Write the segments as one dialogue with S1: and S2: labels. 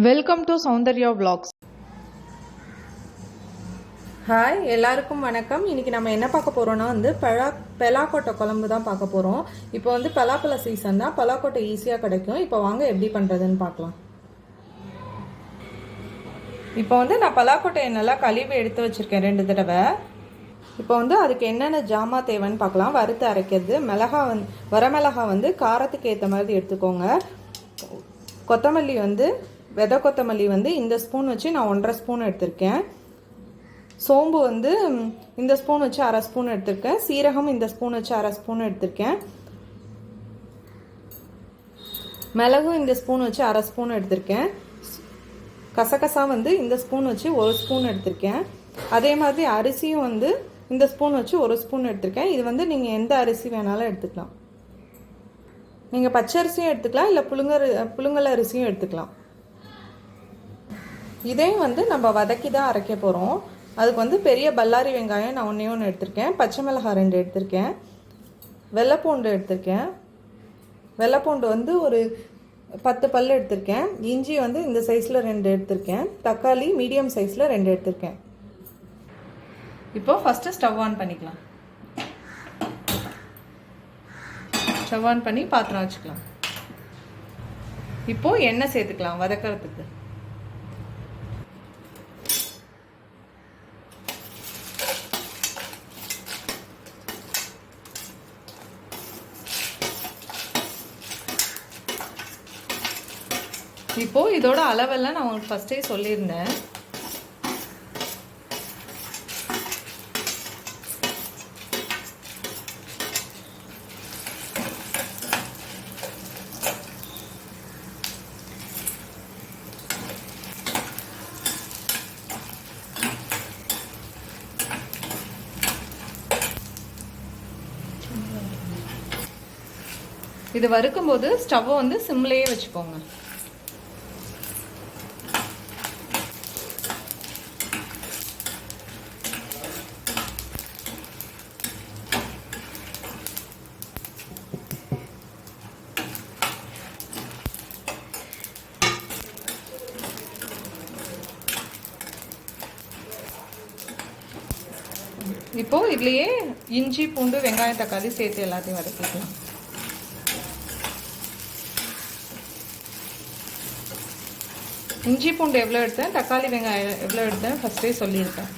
S1: Welcome to Soundarya vlogs.
S2: Hi எல்லாருக்கும் வணக்கம். இன்னைக்கு நம்ம என்ன பார்க்க போறோம்னா வந்து பழா பலாக்கொட்டை குழம்பு தான் பார்க்க போறோம். இப்போ வந்து பலாப்பழ சீசன் தான். பலாக்கொட்டை ஈஸியாக கிடைக்கும். இப்போ வாங்க எப்படி பண்றதுன்னு பார்க்கலாம். இப்போ வந்து நான் பலாக்கொட்டையை நல்லா கழுவி எடுத்து வச்சிருக்கேன் ரெண்டு தடவை. இப்போ வந்து அதுக்கு என்னென்ன ஜாமா தேவைன்னு பார்க்கலாம். வறுத்து அரைக்கிறது. மிளகா வந்து வரமிளகா வந்து காரத்துக்கு ஏற்ற மாதிரி எடுத்துக்கோங்க. கொத்தமல்லி வந்து விதை கொத்தமல்லி வந்து இந்த ஸ்பூன் வச்சு நான் ஒன்றரை ஸ்பூன் எடுத்திருக்கேன். சோம்பு வந்து இந்த ஸ்பூன் வச்சு அரை ஸ்பூன் எடுத்திருக்கேன். சீரகம் இந்த ஸ்பூன் வச்சு அரை ஸ்பூன் எடுத்திருக்கேன். மிளகும் இந்த ஸ்பூன் வச்சு அரை ஸ்பூன் எடுத்திருக்கேன். கசகசா வந்து இந்த ஸ்பூன் வச்சு ஒரு ஸ்பூன் எடுத்திருக்கேன். அதே மாதிரி அரிசியும் வந்து இந்த ஸ்பூன் வச்சு ஒரு ஸ்பூன் எடுத்திருக்கேன். இது வந்து நீங்கள் எந்த அரிசி வேணாலும் எடுத்துக்கலாம். நீங்கள் பச்சை அரிசியும் எடுத்துக்கலாம் இல்லை புழுங்கல் புழுங்கல் அரிசியும் எடுத்துக்கலாம். இதையும் வந்து நம்ம வதக்கி தான் அரைக்க போகிறோம் அதுக்கு வந்து பெரிய பல்லாரி வெங்காயம் நான் ஒன்றே ஒன்று எடுத்திருக்கேன். பச்சை மிளகாய் ரெண்டு எடுத்திருக்கேன். வெள்ளைப்பூண்டு எடுத்திருக்கேன். வெள்ளைப்பூண்டு வந்து ஒரு பத்து பல் எடுத்திருக்கேன். இஞ்சி வந்து இந்த சைஸில் ரெண்டு எடுத்திருக்கேன். தக்காளி மீடியம் சைஸில் ரெண்டு எடுத்திருக்கேன். இப்போ ஃபஸ்ட்டு ஸ்டவ் ஆன் பண்ணிக்கலாம். ஸ்டவ் ஆன் பண்ணி பாத்திரம் வச்சுக்கலாம். இப்போது எண்ணெய் சேர்த்துக்கலாம் வதக்கிறதுக்கு. இப்போ இதோட அளவெல்லாம் நான் உங்களுக்கு ஃபர்ஸ்டே சொல்லியிருந்தேன். இது வறுக்கும்போது ஸ்டவ்வை வந்து சிம்லேயே வச்சுக்கோங்க. இப்போது இதுலேயே இஞ்சி பூண்டு வெங்காயம் தக்காளி சேர்த்து எல்லாத்தையும் வதக்கிக்கலாம். இஞ்சி பூண்டு எவ்வளோ எடுத்தேன்? தக்காளி வெங்காயம் எவ்வளோ எடுத்தேன் ஃபஸ்ட்டே சொல்லியிருக்கேன்.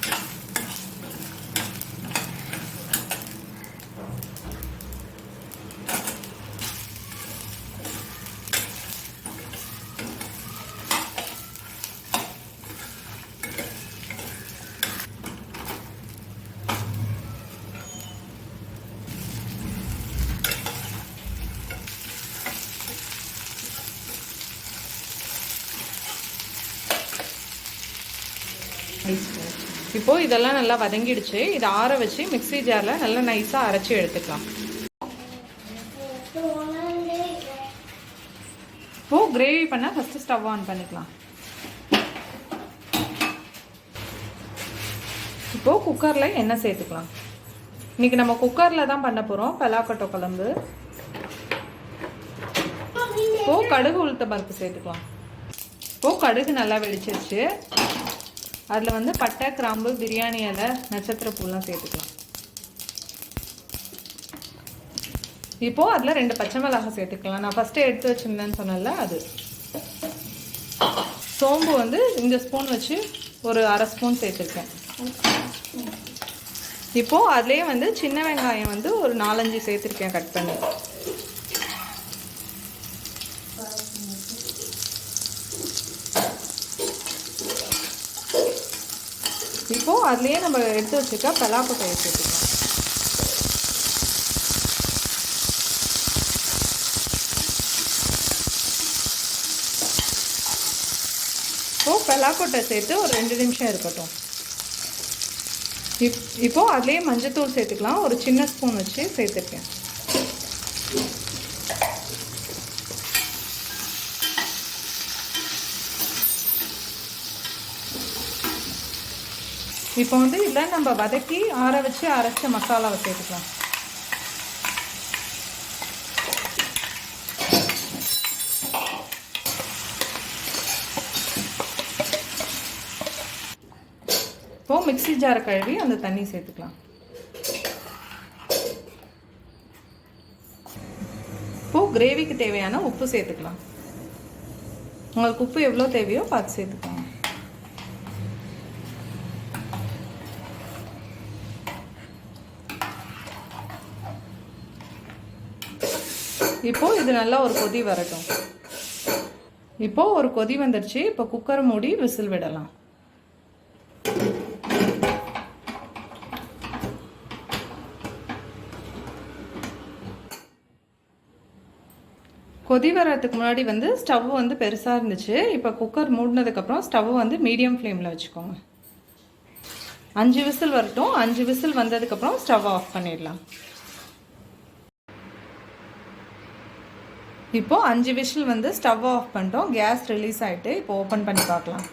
S2: இப்போ இதெல்லாம் நல்லா வதங்கிடுச்சு. இதை ஆற வச்சு மிக்ஸி ஜாரில் நல்லா நைஸாக அரைச்சி எடுத்துக்கலாம். இப்போ கிரேவி பண்ணால் ஃபஸ்ட்டு ஸ்டவ் ஆன் பண்ணிக்கலாம். இப்போ குக்கரில் எண்ணெய் சேர்த்துக்கலாம். இன்னைக்கு நம்ம குக்கரில் தான் பண்ண போகிறோம் பலாக்கொட்டை குழம்பு. இப்போ கடுகு உளுத்த பருப்பு சேர்த்துக்கலாம். இப்போ கடுகு நல்லா வெடிச்சிருச்சு. அதில் வந்து பட்டை கிராம்பு பிரியாணி இலை நட்சத்திர பூலாம் சேர்த்துக்கலாம். இப்போது அதில் ரெண்டு பச்சை மிளகாய் சேர்த்துக்கலாம். நான் ஃபஸ்ட்டு எடுத்து வச்சுருந்தேன்னு சொன்னேன்ல அது. சோம்பு வந்து இந்த ஸ்பூன் வச்சு ஒரு அரை ஸ்பூன் சேர்த்துருக்கேன். இப்போது அதுலேயே வந்து சின்ன வெங்காயம் வந்து ஒரு நாலஞ்சு சேர்த்துருக்கேன் கட் பண்ணி. இப்போது அதுலேயே நம்ம எடுத்து வச்சுக்க பலாக்கொட்டையை சேர்த்துக்கலாம் இப்போது பலாக்கொட்டை சேர்த்து ஒரு ரெண்டு நிமிஷம் இருக்கட்டும் இப் இப்போது அதுலேயே மஞ்சத்தூள் சேர்த்துக்கலாம் ஒரு சின்ன ஸ்பூன் வச்சு சேர்த்துருக்கேன் இப்போ வந்து இதில் நம்ம வதக்கி ஆற வச்சு அரைச்ச மசாலாவை சேர்த்துக்கலாம். இப்போது மிக்சி ஜாரை கழுவி அந்த தண்ணி சேர்த்துக்கலாம். இப்போது கிரேவிக்கு தேவையான உப்பு சேர்த்துக்கலாம். உங்களுக்கு உப்பு எவ்வளோ தேவையோ பார்த்து சேர்த்துக்கலாம். இப்போ இது நல்லா ஒரு கொதி வரட்டும். இப்போ ஒரு கொதி வந்துடுச்சு இப்போ குக்கரை மூடி விசில் விடலாம். கொதி வர்றதுக்கு முன்னாடி வந்து ஸ்டவ் வந்து பெருசாக இருந்துச்சு. இப்போ குக்கர் மூடினதுக்கப்புறம் ஸ்டவ் வந்து மீடியம் ஃப்ளேமில் வச்சுக்கோங்க. அஞ்சு விசில் வரட்டும். அஞ்சு விசில் வந்ததுக்கப்புறம் ஸ்டவ் ஆஃப் பண்ணிடலாம். இப்போது அஞ்சு விஷில் வந்து ஸ்டவ் ஆஃப் பண்ணிட்டோம். கேஸ் ரிலீஸ் ஆகிட்டு இப்போ ஓப்பன் பண்ணி பார்க்கலாம்.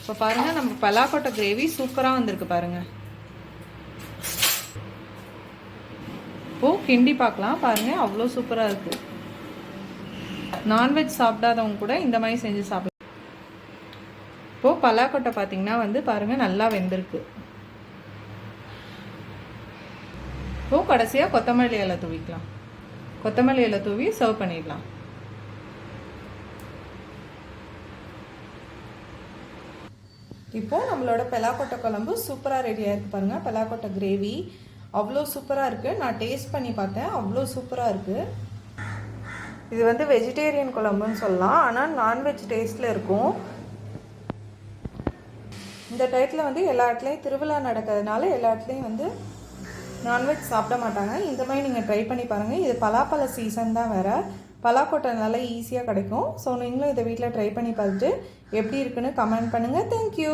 S2: இப்போ பாருங்கள் நம்ம பலாக்கொட்டை கிரேவி சூப்பராக வந்திருக்கு பாருங்கள் இப்போது கிண்டி பார்க்கலாம். பாருங்கள் அவ்வளோ சூப்பராக இருக்குது நான்வெஜ் சாப்பிடாதவங்க கூட இந்த மாதிரி செஞ்சு சாப்பிடலாம். இப்போது பலாக்கொட்டை பார்த்திங்கன்னா வந்து பாருங்கள் நல்லா வெந்திருக்கு. இப்போது கடைசியாக கொத்தமல்லி இலை துவிக்கலாம். கொத்தமல்லி இலை தூவி சர்வ் பண்ணிடலாம். இப்போது நம்மளோட பெலாக்கொட்டை குழம்பு சூப்பராக ரெடியாக இருக்குது பாருங்கள் பெலாக்கொட்டை கிரேவி அவ்வளோ சூப்பராக இருக்குது நான் டேஸ்ட் பண்ணி பார்த்தேன். அவ்வளோ சூப்பராக இருக்குது இது வந்து வெஜிடேரியன் குழம்புன்னு சொல்லலாம். ஆனால் நான்வெஜ் டேஸ்ட்டில் இருக்கும். இந்த டயத்தில் வந்து எல்லா இடத்துலையும் திருவிழா நடக்கிறதுனால எல்லா இடத்துலையும் வந்து நான்வெஜ் சாப்பிட மாட்டாங்க. இந்த மாதிரி நீங்கள் ட்ரை பண்ணி பாருங்கள் இது பலாப்பழ சீசன் தான் வேறு. பலாக்கொட்டை நல்லா ஈஸியாக கிடைக்கும். ஸோ நீங்களும் இதை வீட்டில் ட்ரை பண்ணி பார்த்துட்டு எப்படி இருக்குன்னு கமெண்ட் பண்ணுங்கள் தேங்க்யூ